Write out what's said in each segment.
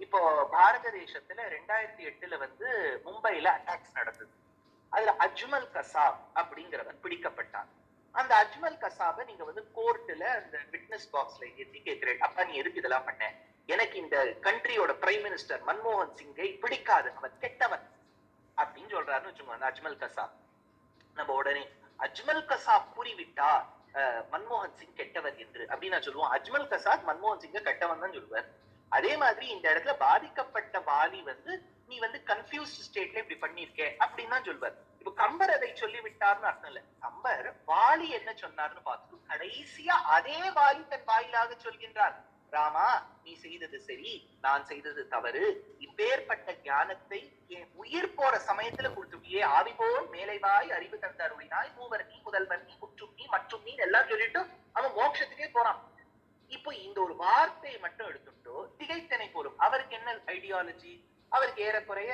இப்போ பாரத தேசத்துல ரெண்டாயிரத்தி எட்டுல வந்து மும்பைல அட்டாக்ஸ் நடந்தது. அதுல அஜ்மல் கசாப் அப்படிங்கிறவன் பிடிக்கப்பட்டான் அந்த அஜ்மல் கசாபை நீங்க வந்து கோர்ட்ல அந்த விட்னஸ் பாக்ஸ்ல ஏற்றி கேட்கிறேன் அப்பா நீ எதுக்கு இதெல்லாம் பண்ண? எனக்கு இந்த கண்ட்ரியோட பிரைம் மினிஸ்டர் மன்மோகன் சிங்கை பிடிக்காது. அவன் கெட்டவன் அப்படின்னு சொல்றாருன்னு வச்சுக்கோங்க அந்த அஜ்மல் கசாப். நம்ம உடனே அஜ்மல் கசாப் கூறிவிட்டா அஹ், மன்மோகன் சிங் கெட்டவர் என்று? அப்படின்னு நான் சொல்லுவோம். அஜ்மல் கசாப் மன்மோகன் சிங்க கெட்டவன் தான் சொல்லுவார். அதே மாதிரி இந்த இடத்துல பாதிக்கப்பட்ட வாலி வந்து நீ வந்து கன்ஃபியூஸ் ஸ்டேட்ல இப்படி பண்ணிருக்க அப்படின்னு தான் சொல்வார். இப்ப கம்பர் அதை சொல்லி விட்டார்னு அர்த்தம் இல்ல. கம்பர் வாலி என்ன சொன்னார்னு பார்த்துட்டு கடைசியா அதே வாலி தன் வாயிலாக சொல்கின்றார். ராமா நீ செய்தது சரி நான் செய்தது தவறு. இப்பேற்பட்ட ஞானத்தை என் உயிர் போற சமயத்துல கொடுத்துட்டியே ஆவி போல் மேலைவாய் அறிவு தந்த அருளினாய் மூவர் நீ முதல்வர் நீ குற்றும் நீ மற்றும் நீ எல்லாம் சொல்லிட்டு அவன் மோட்சத்துக்கே போறான். இப்போ இந்த ஒரு வார்த்தையை மட்டும் எடுத்து திகைத்தனை போலும் அவருக்கு என்ன ஐடியாலஜி அவர் ஏறக்குறைய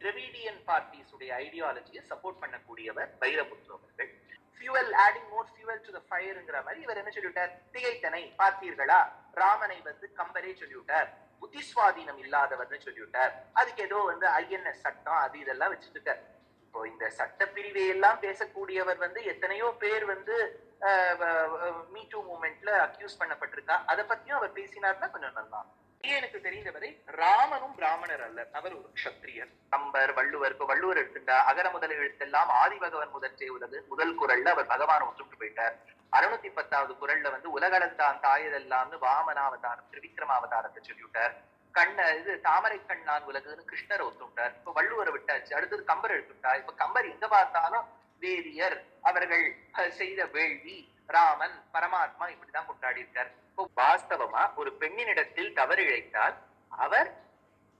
டிரெவிடியன் பார்ட்டிஸ் உடைய ஐடியாலஜியை சப்போர்ட் பண்ணக்கூடியவர் வைரமுத்து அவர்கள். Fuel adding more fuel to the ஃபயருங்கிற மாதிரி இவர் என்ன சொல்லிவிட்டார்? திகைத்தனை பார்த்தீர்களா? ராமனை வந்து கம்பரே சொல்லிவிட்டார். புத்திஸ்வாதீனம் இல்லாதவர்னு சொல்லிவிட்டார். அதுக்கு ஏதோ வந்து ஐஎன்எஸ் சட்டம் அது இதெல்லாம் வச்சுட்டு இருக்கார் இப்போ இந்த சட்ட பிரிவை எல்லாம் பேசக்கூடியவர் வந்து எத்தனையோ பேர் வந்து மீ டூ மூமெண்ட்ல அக்யூஸ் பண்ணப்பட்டிருக்கா? அதை பத்தியும் அவர் பேசினார்னா கொஞ்சம் நல்லா எனக்கு தெரிந்தவரை ராமனும் பிராமணர் அல்ல. அவர் ஒரு கஷத்திரியர். கம்பர் வள்ளுவர். இப்ப வள்ளுவர் எடுத்துட்டா அகர முதல் எழுத்தெல்லாம் ஆதிபகவன் முதற்றே உலகு முதல் குரல்ல அவர் பகவான் ஒத்துட்டு போயிட்டார். அறுநூத்தி பத்தாவது குரல்ல வந்து உலகளத்தான் தாயதெல்லாம்னு வாமனாவதாரம் திரிவிக்ரமாவதாரத்தை சொல்லிவிட்டார். கண்ண இது தாமரை கண்ணான் உலகுன்னு கிருஷ்ணரை ஒத்துட்டார். இப்ப வள்ளுவரை விட்டாச்சு. அடுத்தது கம்பர் எடுத்துட்டா இப்ப கம்பர் எங்க பார்த்தாலும் வேதியர் அவர்கள் செய்த வேள்வி. ராமன் பரமாத்மா இப்படிதான் கொண்டாடி இருக்கார். இப்போ வாஸ்தவமா ஒரு பெண்ணினிடத்தில் தவறு இழைத்தால் அவர்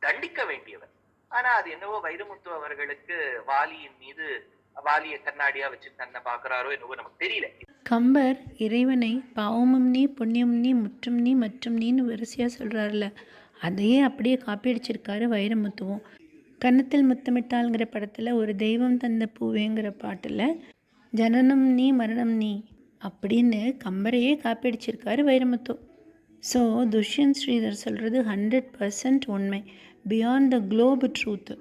தண்டிக்க வேண்டியவர். ஆனா அது என்னவோ வைரமுத்து அவர்களுக்கு வாலியின் மீது வாலிய கண்ணாடியா வச்சு தன்னை பாக்குறாரோ என்னவோ நமக்கு தெரியல. கம்பர் இறைவனை பாவமும் நீ புண்ணியம் நீ முற்றும் நீ மற்றும் நீன்னு வரிசையாக சொல்கிறாருல அதையே அப்படியே காப்பி அடிச்சிருக்காரு வைரமுத்துவும். கன்னத்தில் முத்தமிட்டாள்ங்கிற படத்தில் ஒரு தெய்வம் தந்த பூவேங்கிற பாட்டில் ஜனனம் நீ மரணம் நீ அப்படின்னு கம்பரையே காப்பி அடிச்சிருக்காரு வைரமுத்து. ஸோ துஷ்யந்த் ஸ்ரீதர் சொல்கிறது ஹண்ட்ரட் பர்சன்ட் உண்மை. Beyond the globe truth